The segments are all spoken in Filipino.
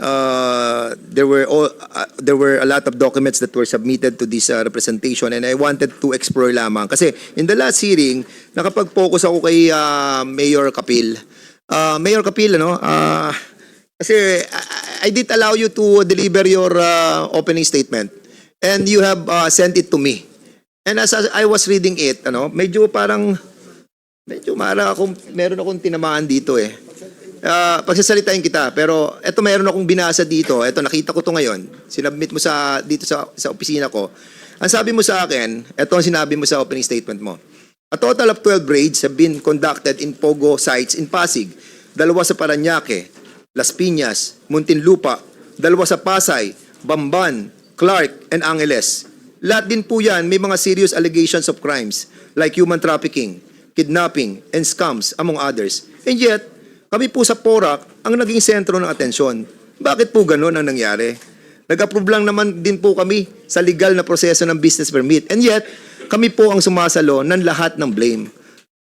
uh, there were all, uh, there were a lot of documents that were submitted to this uh, representation and I wanted to explore lamang kasi in the last hearing nakapag-focus ako kay uh, Mayor Kapil. Uh, Mayor Kapil ano uh, kasi I, I did allow you to deliver your uh, opening statement and you have uh, sent it to me. And as I was reading it, ano, medyo parang medyo mara akong meron akong tinamaan dito eh. Ah, pagsasalitain kita, pero eto mayroon akong binasa dito. Eto nakita ko to ngayon. Sinabmit mo sa dito sa sa opisina ko. Ang sabi mo sa akin, eto ang sinabi mo sa opening statement mo. A total of 12 raids have been conducted in Pogo sites in Pasig. Dalawa sa Paranaque, Las Piñas, Muntinlupa, dalawa sa Pasay, Bamban, Clark, and Angeles. Lahat din po yan may mga serious allegations of crimes like human trafficking, kidnapping, and scams among others. And yet, kami po sa PORAC ang naging sentro ng atensyon. Bakit po ganun ang nangyari? Nag-approve lang naman din po kami sa legal na proseso ng business permit. And yet, kami po ang sumasalo ng lahat ng blame.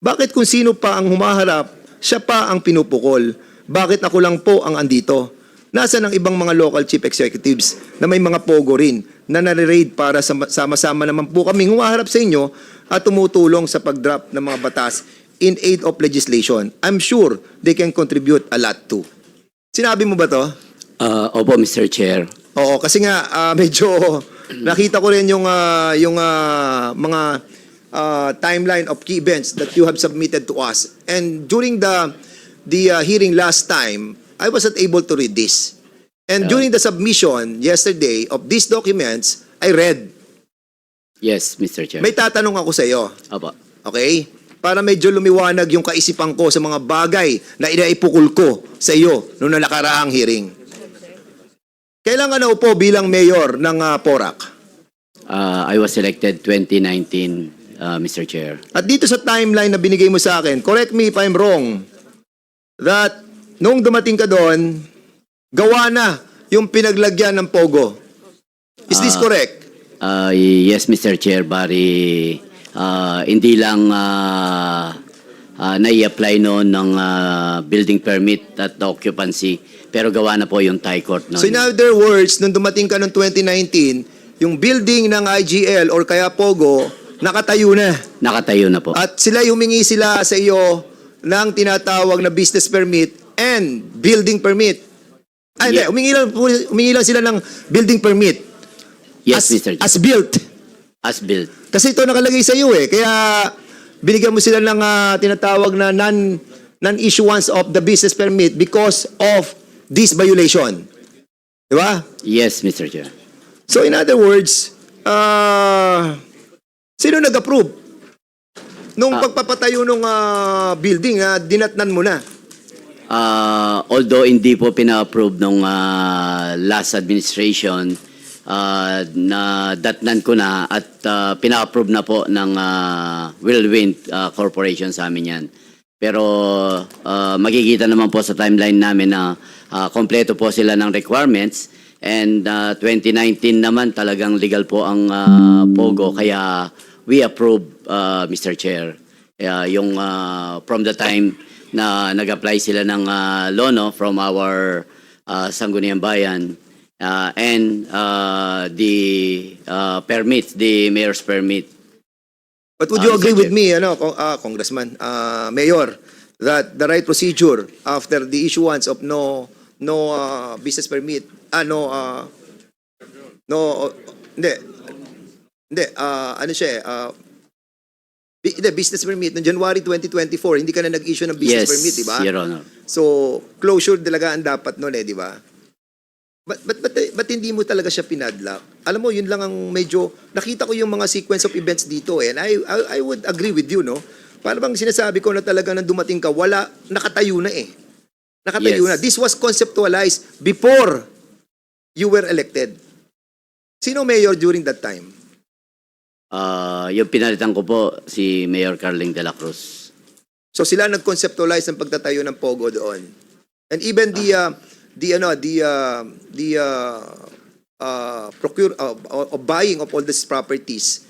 Bakit kung sino pa ang humaharap, siya pa ang pinupukol? Bakit ako lang po ang andito? Nasaan ang ibang mga local chief executives na may mga pogo rin na nare-raid para sama- sama-sama naman po kaming humaharap sa inyo at tumutulong sa pag-drop ng mga batas in aid of legislation. I'm sure they can contribute a lot too. Sinabi mo ba to? Uh, opo, Mr. Chair. Oo, kasi nga ah, medyo nakita ko rin yung ah, yung ah, mga ah, timeline of key events that you have submitted to us. And during the the ah, hearing last time, I wasn't able to read this. And during the submission yesterday of these documents, I read. Yes, Mr. Chair. May tatanong ako sa iyo. Opo. Okay? Para medyo lumiwanag yung kaisipan ko sa mga bagay na inaipukul ko sa iyo noong nakaraang hearing. Kailan ka naupo bilang mayor ng ah, PORAC? Uh, I was elected 2019, uh, Mr. Chair. At dito sa timeline na binigay mo sa akin, correct me if I'm wrong, that nung dumating ka doon, gawa na yung pinaglagyan ng Pogo. Is this Ah. correct? Uh, yes, Mr. Chair, bari uh, hindi lang uh, uh, nai-apply noon ng uh, building permit at occupancy, pero gawa na po yung Thai court noon. So in other words, nung dumating ka noong 2019, yung building ng IGL or kaya Pogo, nakatayo na. Nakatayo na po. At sila humingi sila sa iyo ng tinatawag na business permit and building permit. Ay, Yeah. hindi, humingi lang, humingi lang sila ng building permit. yes, as, Mr. As built. As built. Kasi ito nakalagay sa iyo eh. Kaya binigyan mo sila ng ah, tinatawag na non, non-issuance of the business permit because of this violation. Di ba? Yes, Mr. Chair. So in other words, ah sino nag-approve? Nung Ah. pagpapatayo ng building, na dinatnan mo na. Uh, although hindi po pina-approve nung uh, last administration, uh, na datnan ko na at uh, pina-approve na po ng uh, Whirlwind uh, Corporation sa amin yan. Pero uh, makikita naman po sa timeline namin na uh, kompleto po sila ng requirements and uh, 2019 naman talagang legal po ang uh, POGO kaya we approve uh, Mr. Chair. Uh, yung uh, from the time na nag-apply sila ng uh, lono from our uh, Sangguniang Bayan uh, and uh, the uh, permit, the mayor's permit. But would you Mr. agree with me, ano, Kong- ah, Congressman, ah, Mayor, that the right procedure after the issuance of no no ah, business permit, ah, no, ah, no, oh, hindi, hindi, ah, ano siya eh, ah, bi- hindi, business permit, no January 2024, hindi ka na nag-issue ng business yes, permit, di ba? Your Honor. So, closure talaga ang dapat noon eh, di ba? But, but, but, but hindi mo talaga siya pinadlock. Alam mo, yun lang ang medyo, nakita ko yung mga sequence of events dito eh, and I, I, I would agree with you, no? Para bang sinasabi ko na talaga nang dumating ka, wala, nakatayo na eh. Nakatayo Yes. na. This was conceptualized before you were elected. Sino mayor during that time? Uh, yung pinalitan ko po si Mayor Carling de la Cruz. So sila nag-conceptualize ng pagtatayo ng Pogo doon. And even the uh, the ano the uh, the uh, uh, procure uh, uh, buying of all these properties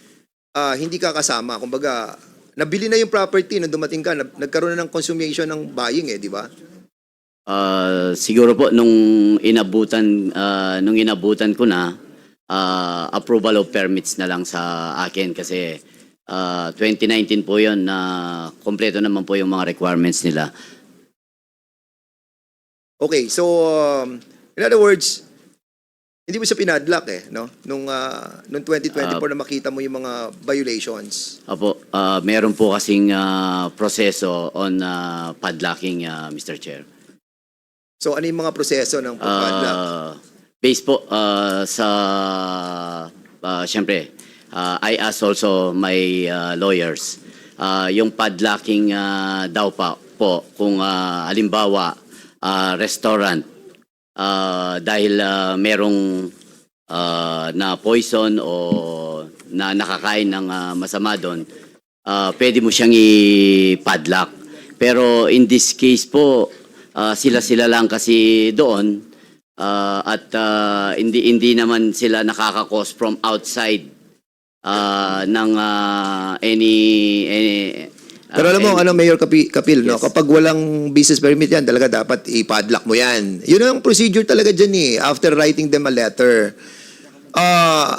uh, hindi ka kasama. Kumbaga, nabili na yung property nung dumating ka, nag- nagkaroon na ng consummation ng buying eh, di ba? Ah, siguro po nung inabutan ah, nung inabutan ko na ah, approval of permits na lang sa akin kasi ah, 2019 po 'yon na kompleto naman po yung mga requirements nila. Okay, so um, in other words, hindi mo siya pinadlock eh, no? Nung ah, nung 2024 na makita mo yung mga violations. Opo, ah, meron po kasing ah, proseso on ah, padlocking ah, Mr. Chair. So ano yung mga proseso ng pagpadlock? Uh, based po uh, sa, uh, syempre, uh, I asked also my uh, lawyers, uh, yung padlocking uh, daw pa po, kung uh, halimbawa, uh, restaurant, uh, dahil uh, merong uh, na poison o na nakakain ng uh, masama doon, uh, pwede mo siyang i-padlock. Pero in this case po, uh, sila-sila lang kasi doon uh, at uh, hindi hindi naman sila nakaka-cause from outside uh, ng uh, any any Pero alam mo, ano, Mayor Kapi, Kapil, no? Kapag walang business permit yan, talaga dapat i-padlock mo yan. Yun ang procedure talaga dyan eh, after writing them a letter. Uh,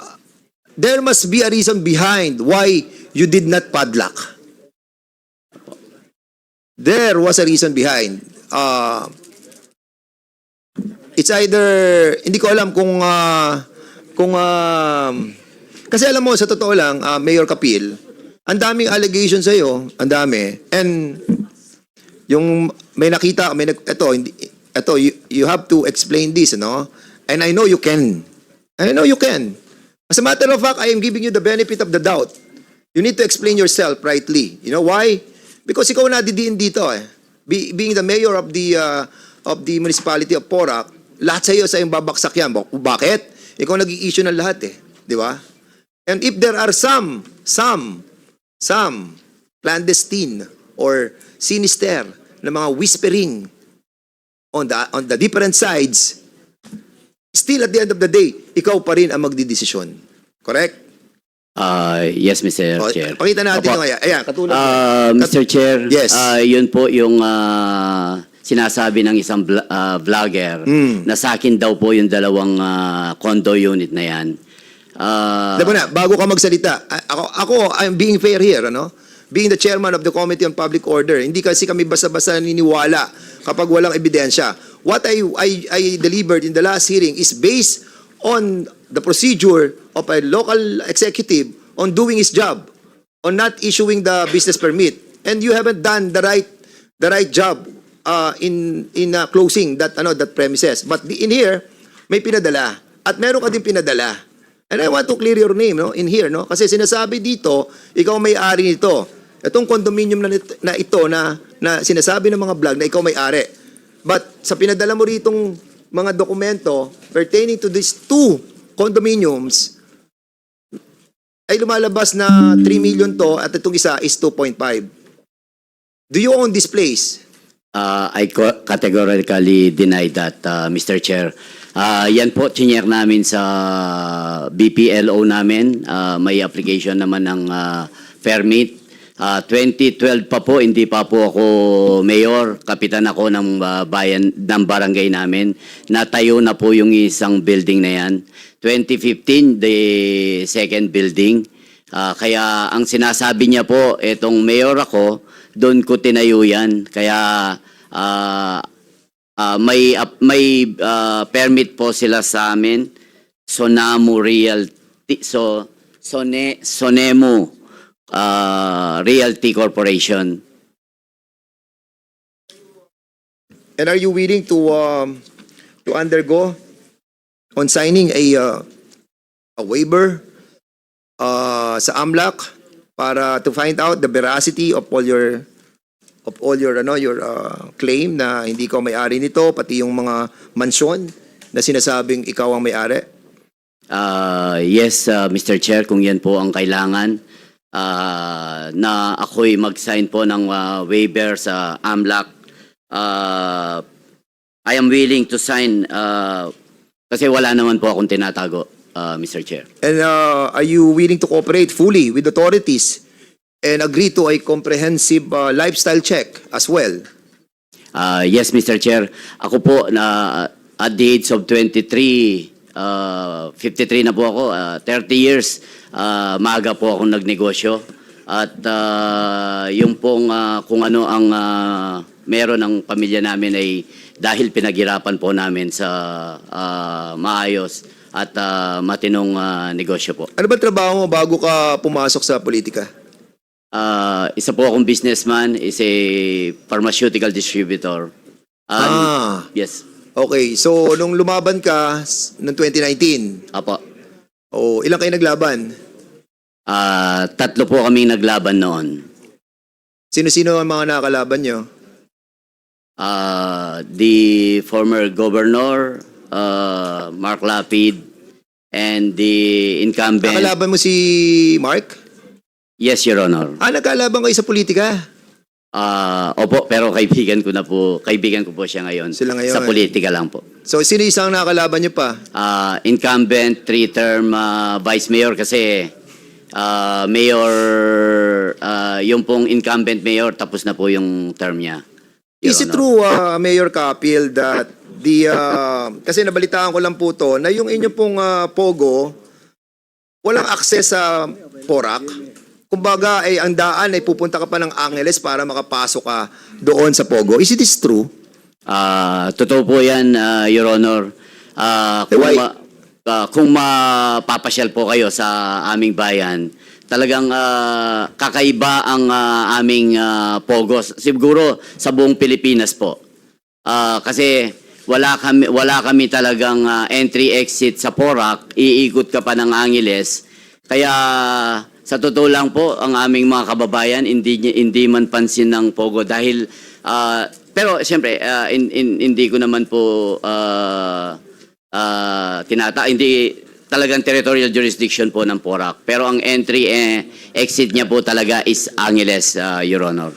there must be a reason behind why you did not padlock. There was a reason behind. Uh, it's either, hindi ko alam kung, uh, kung, um, kasi alam mo, sa totoo lang, uh, Mayor Kapil, ang daming allegations sa'yo, ang dami. And yung may nakita, may nag, eto, hindi, eto, you, you have to explain this, no? And I know you can. And I know you can. As a matter of fact, I am giving you the benefit of the doubt. You need to explain yourself rightly. You know why? Because ikaw nadidiin dito eh. Be, being the mayor of the uh, of the municipality of Porac, lahat sa iyo sa iyong babaksak yan. Bak- Bakit? Ikaw nag-i-issue ng lahat eh. Di ba? And if there are some, some, some clandestine or sinister na mga whispering on the on the different sides, still at the end of the day, ikaw pa rin ang magdidesisyon. Correct? uh, yes, Mr. O, Chair. pakita natin Opo. ito ngayon. Ayan, katulad. Uh, Mr. Chair, Yes. uh, yun po yung uh, sinasabi ng isang vl- uh, vlogger Mm. na sa akin daw po yung dalawang uh, condo unit na yan. Uh, Alam mo na, bago ka magsalita, ako, ako, I'm being fair here, ano? Being the chairman of the Committee on Public Order, hindi kasi kami basta-basta naniniwala kapag walang ebidensya. What I, I, I delivered in the last hearing is based on the procedure of a local executive on doing his job, on not issuing the business permit. And you haven't done the right, the right job uh, in, in uh, closing that, ano, that premises. But in here, may pinadala. At meron ka din pinadala. And I want to clear your name no in here no kasi sinasabi dito ikaw may-ari nito. Itong condominium na, na ito na na sinasabi ng mga vlog na ikaw may-ari. But sa pinadala mo ritong mga dokumento pertaining to these two condominiums ay lumalabas na 3 million to at itong isa is 2.5. Do you own this place? Uh, I categorically deny that, uh, Mr. Chair. Uh, yan po, chinyer namin sa BPLO namin. Uh, may application naman ng uh, permit. Uh, 2012 pa po, hindi pa po ako mayor. Kapitan ako ng uh, bayan, ng barangay namin. Natayo na po yung isang building na yan. 2015, the second building. Ah, kaya ang sinasabi niya po, etong mayor ako, doon ko tinayo yan. Kaya ah, ah, may ap- may ah, permit po sila sa amin. Sonamu Realty so Sone Sonemu ah, Realty Corporation. And are you willing to um, to undergo on signing a uh, a waiver uh, sa AMLAC para to find out the veracity of all your of all your ano your uh, claim na hindi ko may-ari nito pati yung mga mansyon na sinasabing ikaw ang may-ari? Ah, yes, ah, Mr. Chair, kung yan po ang kailangan ah, na ako'y mag-sign po ng ah, waiver sa AMLAC. Ah, I am willing to sign ah, kasi wala naman po akong tinatago, ah, Mr. Chair. And uh, are you willing to cooperate fully with authorities and agree to a comprehensive uh, lifestyle check as well? Ah, yes, Mr. Chair. Ako po na at the age of 23, ah, 53 na po ako, ah, 30 years, ah, maaga po akong nagnegosyo. At ah, yung pong ah, kung ano ang ah, meron ng pamilya namin ay dahil pinaghirapan po namin sa ah, maayos at ah, matinong ah, negosyo po. Ano ba trabaho mo bago ka pumasok sa politika? Ah, isa po akong businessman, is a pharmaceutical distributor. Ah, Ah, Yes. okay. So, nung lumaban ka noong 2019, Apo. oh, ilang kayo naglaban? Ah, tatlo po kaming naglaban noon. Sino-sino ang mga nakakalaban nyo? Ah, the former governor, ah, Mark Lapid, and the incumbent. Nakalaban mo si Mark? Yes, Your Honor. Ah, nagkalaban kayo sa politika? Ah, opo, pero kaibigan ko na po, kaibigan ko po siya ngayon. Sila ngayon. Sa politika lang po. So, sino isang nakalaban nyo pa? Ah, incumbent three-term ah, vice mayor kasi ah, mayor ah, yung pong incumbent mayor tapos na po yung term niya. Your Is it Honor. true, uh, Mayor Kapil, that the, uh, kasi nabalitaan ko lang po to, na yung inyo pong uh, Pogo, walang access sa Porac? Kumbaga, ay ang daan ay pupunta ka pa ng Angeles para makapasok ka doon sa Pogo. Is it is true? Ah, totoo po 'yan, ah, Your Honor. Eh, kung why? ma- ah, kung mapapasyal po kayo sa aming bayan, talagang ah, kakaiba ang ah, aming ah, pogos. Siguro sa buong Pilipinas po. Ah, kasi wala kami wala kami talagang ah, entry exit sa Porac, iikot ka pa ng Angeles. Kaya sa totoo lang po ang aming mga kababayan hindi hindi man pansin ng pogo dahil ah, pero siyempre ah, in- in- hindi ko naman po ah, ah, tinata hindi talagang territorial jurisdiction po ng Porac. Pero ang entry eh, exit niya po talaga is Angeles, ah, Your Honor.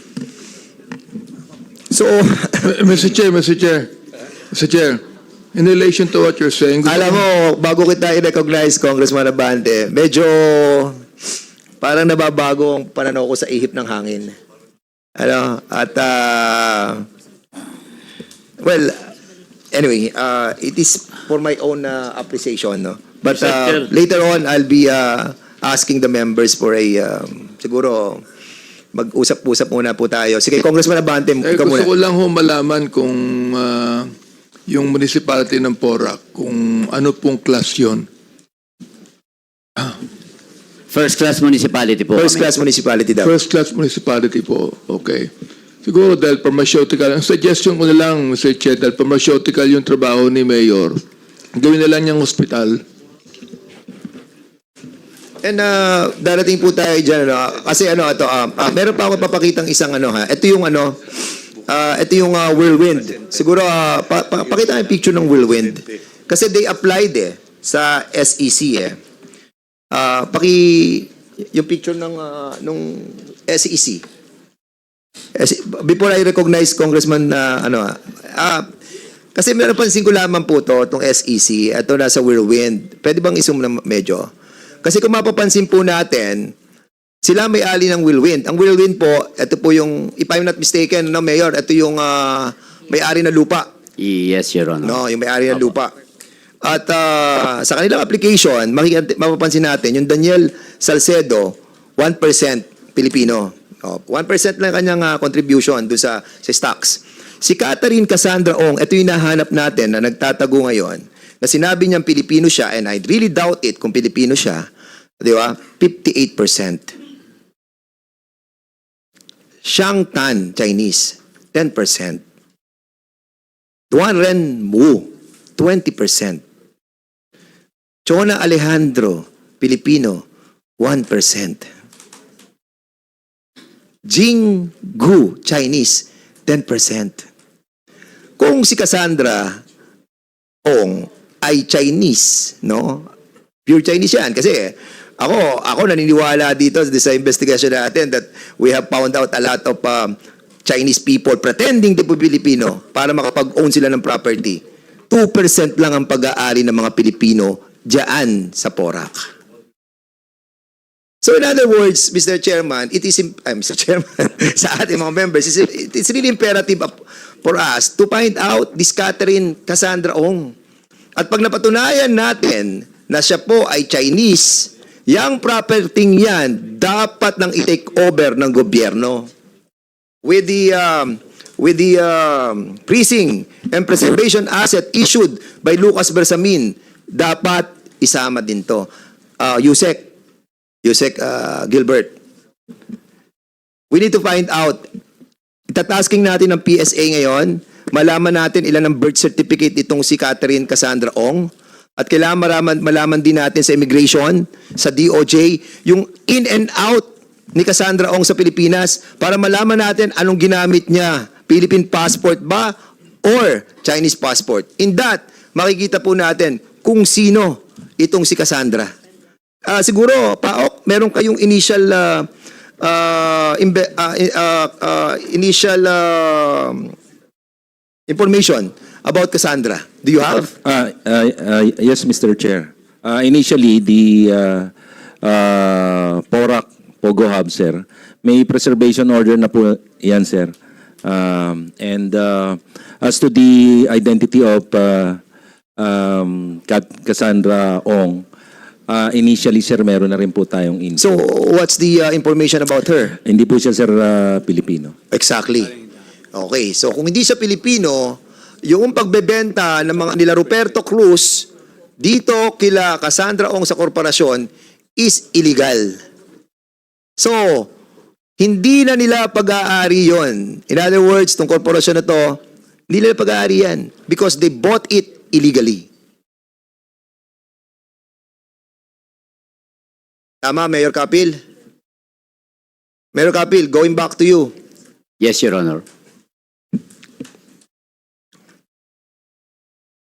So, Mr. Chair, Mr. Chair, Mr. Chair, in relation to what you're saying, alam mo, bago kita i-recognize, Congressman Abante, medyo parang nababago ang pananaw ko sa ihip ng hangin. Ano? At, ah, well, anyway, uh, it is for my own uh, appreciation, no? But uh, later on, I'll be uh, asking the members for a, um, siguro, mag-usap-usap muna po tayo. Sige, Congressman Abante, eh, ikaw gusto muna. ko lang ho malaman kung ah, yung municipality ng Porac, kung ano pong class yun. First class municipality po. First kami. class municipality daw. First class municipality po, okay. Siguro dahil pharmaceutical, ang suggestion ko na lang, Mr. Chair, dahil pharmaceutical yung trabaho ni Mayor, gawin na lang niyang hospital. And uh, darating po tayo dyan, ano, kasi ano, ito, uh, uh, meron pa ako papakitang isang ano ha, ito yung ano, uh, ito yung uh, whirlwind. Siguro, uh, pa, pa, pakita yung picture ng whirlwind. Kasi they applied eh, sa SEC eh. Uh, paki, yung picture ng, uh, nung SEC. Eh, Before I recognize Congressman na ano ah, ah, kasi meron pansin ko lamang po to, itong SEC, ito nasa whirlwind. Pwede bang isum na medyo? Kasi kung mapapansin po natin, sila may ali ng whirlwind. Ang whirlwind po, ito po yung, if I'm not mistaken, no, Mayor, ito yung ah, may-ari na lupa. Yes, Your Honor. No, yung may-ari ng lupa. At ah, sa kanilang application, mapapansin natin, yung Daniel Salcedo, 1% Pilipino. Oh, 1% lang kanyang ah, contribution doon sa, sa stocks. Si Catherine Cassandra Ong, ito yung nahanap natin na nagtatago ngayon, na sinabi niyang Pilipino siya, and I really doubt it kung Pilipino siya, di ba? 58%. Shang Tan, Chinese, 10%. Duan Ren Wu, 20%. Chona Alejandro, Pilipino, 1%. Jing Gu, Chinese, 10%. Kung si Cassandra Ong ay Chinese, no? Pure Chinese yan. Kasi ako, ako naniniwala dito sa investigation natin that we have found out a lot of um, Chinese people pretending to be Filipino para makapag-own sila ng property. 2% lang ang pag-aari ng mga Pilipino diyan sa Porac. So in other words, Mr. Chairman, it is, ay, Mr. Chairman, sa ating mga members, it's, it's really imperative for us to find out this Catherine Cassandra Ong. At pag napatunayan natin na siya po ay Chinese, yung property yan dapat nang i-take over ng gobyerno. With the um, with the um, freezing and preservation asset issued by Lucas Bersamin, dapat isama din to. Uh, Yusek, Yusek uh, Gilbert, we need to find out Itatasking natin ng PSA ngayon, malaman natin ilan ang birth certificate itong si Catherine Cassandra Ong. At kailangan malaman, malaman din natin sa immigration, sa DOJ, yung in and out ni Cassandra Ong sa Pilipinas para malaman natin anong ginamit niya. Philippine passport ba or Chinese passport? In that, makikita po natin kung sino itong si Cassandra. Ah, siguro, Paok, meron kayong initial uh, uh, imbe- ah, uh, uh, initial uh, information about Cassandra. Do you have? Uh, uh, uh, yes, Mr. Chair. Uh, initially, the uh, uh, PORAC Pogo Hub, sir, may preservation order na po yan, sir. Um, and uh, as to the identity of uh, um, Cassandra Ong, uh, initially, sir, meron na rin po tayong info. So, what's the uh, information about her? Hindi po siya, sir, uh, Pilipino. Exactly. Okay, so kung hindi sa Pilipino, yung pagbebenta ng mga nila Roberto Cruz dito kila Cassandra Ong sa korporasyon is illegal. So, hindi na nila pag-aari yon. In other words, tong korporasyon na to, hindi nila pag-aari yan because they bought it illegally. Tama, Mayor Kapil? Mayor Kapil, going back to you. Yes, Your Honor.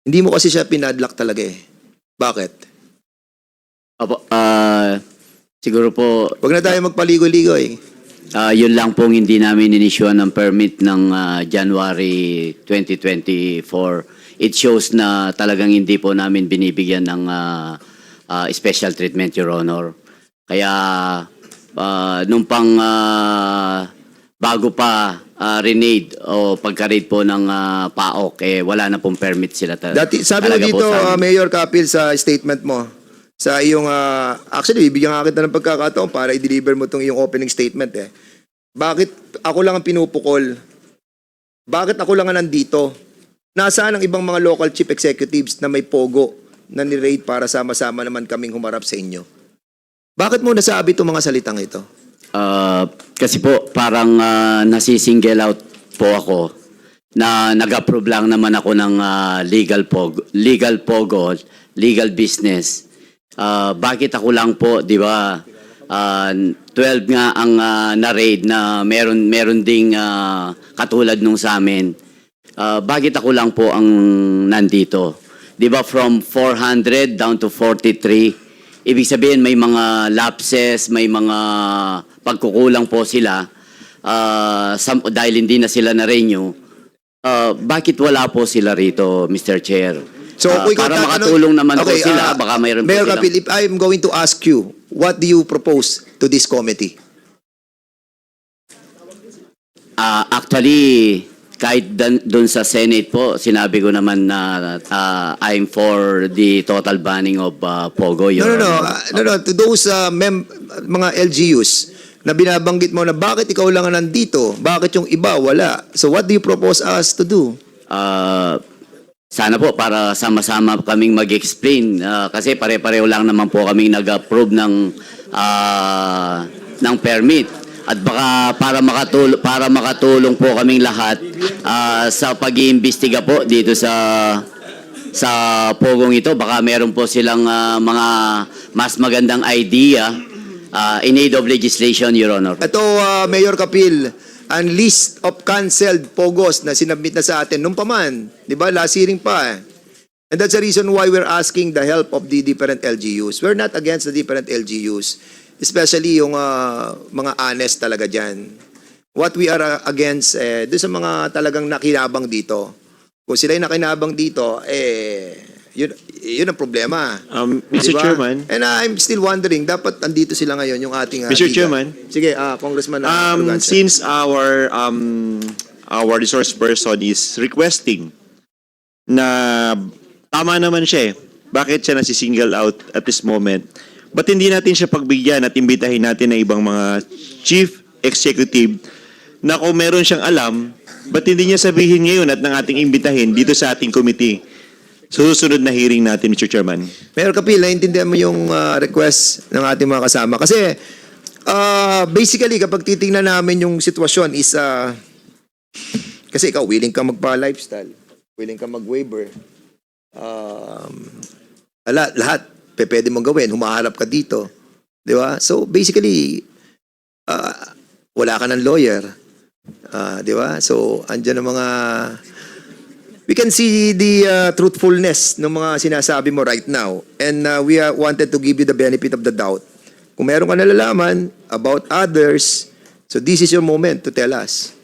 Hindi mo kasi siya pinadlock talaga eh. Bakit? Opo, ah, siguro po, Huwag na tayo magpaligo-ligo eh. ah, yun lang pong hindi namin inisyuan ng permit ng ah, January 2024. It shows na talagang hindi po namin binibigyan ng ah, ah, special treatment, Your Honor. Kaya, ah, nung pang ah, bago pa uh, renade o pagka-raid po ng ah, PAOK, eh, wala na pong permit sila. ta- Dati, sabi mo dito, uh, Mayor Kapil, sa statement mo, sa iyong, uh, actually, bibigyan nga kita ng pagkakataon para i-deliver mo itong iyong opening statement eh. Bakit ako lang ang pinupukol? Bakit ako lang ang nandito? Nasaan ang ibang mga local chief executives na may pogo na ni-raid para sama-sama naman kaming humarap sa inyo? Bakit mo nasabi itong mga salitang ito? Ah, kasi po parang ah, nasisingle out po ako na nag-approve lang naman ako ng ah, legal pog legal pogo, legal business. Ah, bakit ako lang po, 'di ba? Ah, 12 nga ang ah, na-raid na meron meron ding ah, katulad nung sa amin. Ah, bakit ako lang po ang nandito? 'Di ba from 400 down to 43? Ibig sabihin may mga lapses, may mga pagkukulang po sila ah, sam- dahil hindi na sila na-renew. Ah, bakit wala po sila rito, Mr. Chair? So, ikaw para tatanong- makatulong naman po Okay, sila, ah, baka mayroon Mayor po silang... Kapil, if I'm going to ask you, what do you propose to this committee? Ah, actually, kahit dun sa Senate po, sinabi ko naman na ah, I'm for the total banning of ah, Pogo. No, no, no. Ah, no, no. To those uh, mem- mga LGUs na binabanggit mo na bakit ikaw lang ang nandito, bakit yung iba wala. So what do you propose us to do? Ah, sana po para sama-sama kaming mag-explain Ah, kasi pare-pareho lang naman po kaming nag-approve ng ah, ng permit at baka para makatulong para makatulong po kaming lahat ah, sa pag-iimbestiga po dito sa sa pogong ito baka meron po silang ah, mga mas magandang idea ah, in aid of legislation your honor Ito, uh, Mayor Kapil, ang list of canceled pogos na sinabmit na sa atin nung paman. Di ba? Last hearing pa eh. And that's the reason why we're asking the help of the different LGUs. We're not against the different LGUs. Especially yung uh, mga honest talaga dyan. What we are uh, against, eh, doon sa mga talagang nakinabang dito. Kung sila'y nakinabang dito, eh, yun, yun ang problema. Um, Mr. Diba? Chairman, And I'm still wondering, dapat andito sila ngayon, yung ating... uh, Mr. liga. Chairman. Sige, ah, Congressman uh, um, since our um, our resource person is requesting na tama naman siya eh. Bakit siya nasi-single out at this moment? Ba't hindi natin siya pagbigyan at imbitahin natin ng ibang mga chief executive na kung meron siyang alam, ba't hindi niya sabihin ngayon at ng ating imbitahin dito sa ating committee? Susunod na hearing natin, Mr. Chairman. Mayor Kapil, naiintindihan mo yung ah, request ng ating mga kasama. Kasi, ah, basically, kapag titingnan namin yung sitwasyon is, ah, kasi ikaw, willing ka magpa-lifestyle, willing ka mag-waiver, um, ala, lahat, pwede mong gawin, humaharap ka dito. Di ba? So, basically, ah, wala ka ng lawyer. Ah, di ba? So, andyan ang mga we can see the uh, truthfulness ng mga sinasabi mo right now. And uh, we uh, wanted to give you the benefit of the doubt. Kung meron ka nalalaman about others, so this is your moment to tell us.